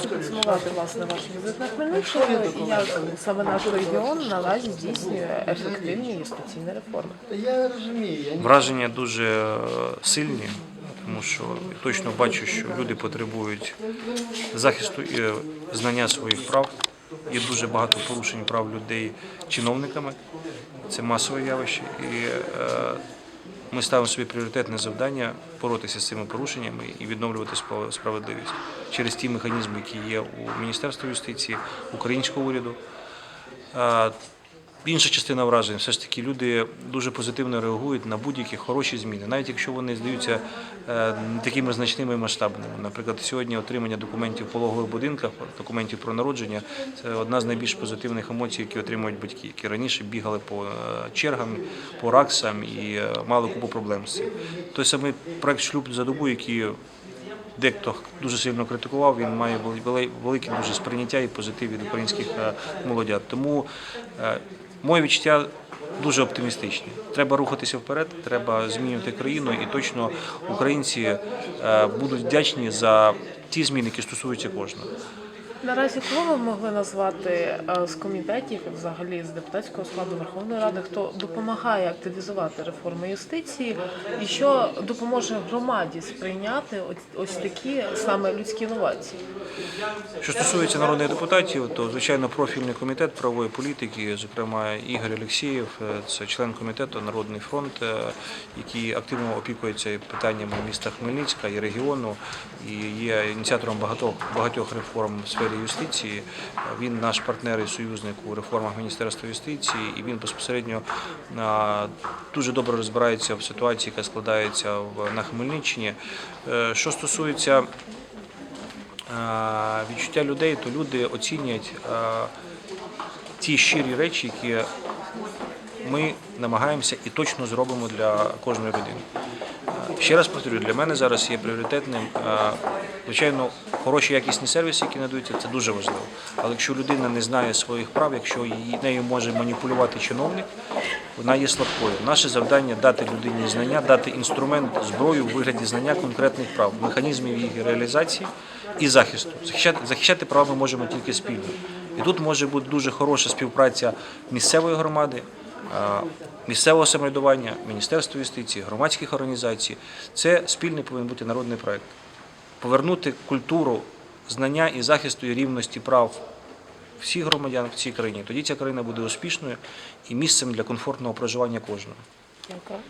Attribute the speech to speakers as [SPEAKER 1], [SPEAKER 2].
[SPEAKER 1] підсумувати власне ваш візит на Хмельниччину і як саме наш регіон наразі здійснює ефективні юстиційні реформи?
[SPEAKER 2] Я розумію,
[SPEAKER 3] Враження дуже е, сильні, тому що точно бачу, що люди потребують захисту і е, знання своїх прав. Є дуже багато порушень прав людей чиновниками. Це масове явище. І е, ми ставимо собі пріоритетне завдання боротися з цими порушеннями і відновлювати справедливість через ті механізми, які є у Міністерстві юстиції, українського уряду. Інша частина вражень, все ж таки люди дуже позитивно реагують на будь-які хороші зміни, навіть якщо вони здаються е, такими значними масштабними. Наприклад, сьогодні отримання документів в пологових будинках, документів про народження це одна з найбільш позитивних емоцій, які отримують батьки, які раніше бігали по е, чергам, по раксам і е, мали купу проблем з цим. Той самий проект шлюб за добу, який дехто дуже сильно критикував, він має вели- вели- велике дуже сприйняття і позитив від українських молодят. Тому моє відчуття дуже оптимістичне. Треба рухатися вперед, треба змінювати країну, і точно українці е, будуть вдячні за ті зміни, які стосуються кожного.
[SPEAKER 1] Наразі кого ви могли назвати е, з комітетів і взагалі з депутатського складу Верховної Ради, хто допомагає активізувати реформи юстиції і що допоможе громаді сприйняти ось, такі саме людські інновації?
[SPEAKER 3] Що стосується народних депутатів, то звичайно профільний комітет правової політики, зокрема Ігор Олексєєв, е, це член комітету Народний фронт, е, який активно опікується питаннями міста Хмельницька і регіону, і є ініціатором багатьох багатьох реформ в сфері юстиції. Е, Він наш партнер і союзник у реформах Міністерства юстиції, і він безпосередньо дуже добре розбирається в ситуації, яка складається на Хмельниччині. Е, Що стосується відчуття людей, то люди оцінюють ті щирі речі, які ми намагаємося і точно зробимо для кожної людини. Ще раз повторюю, для мене зараз є пріоритетним. Звичайно, хороші якісні сервіси, які надаються, це дуже важливо. Але якщо людина не знає своїх прав, якщо її нею може маніпулювати чиновник, вона є слабкою. Наше завдання дати людині знання, дати інструмент, зброю у вигляді знання конкретних прав, механізмів їх реалізації і захисту. Захищати, захищати права ми можемо тільки спільно. І тут може бути дуже хороша співпраця місцевої громади, місцевого самоврядування, Міністерства юстиції, громадських організацій. Це спільний повинен бути народний проект. Повернути культуру знання і захисту і рівності прав всіх громадян в цій країні. Тоді ця країна буде успішною і місцем для комфортного проживання кожного.
[SPEAKER 1] Дякую.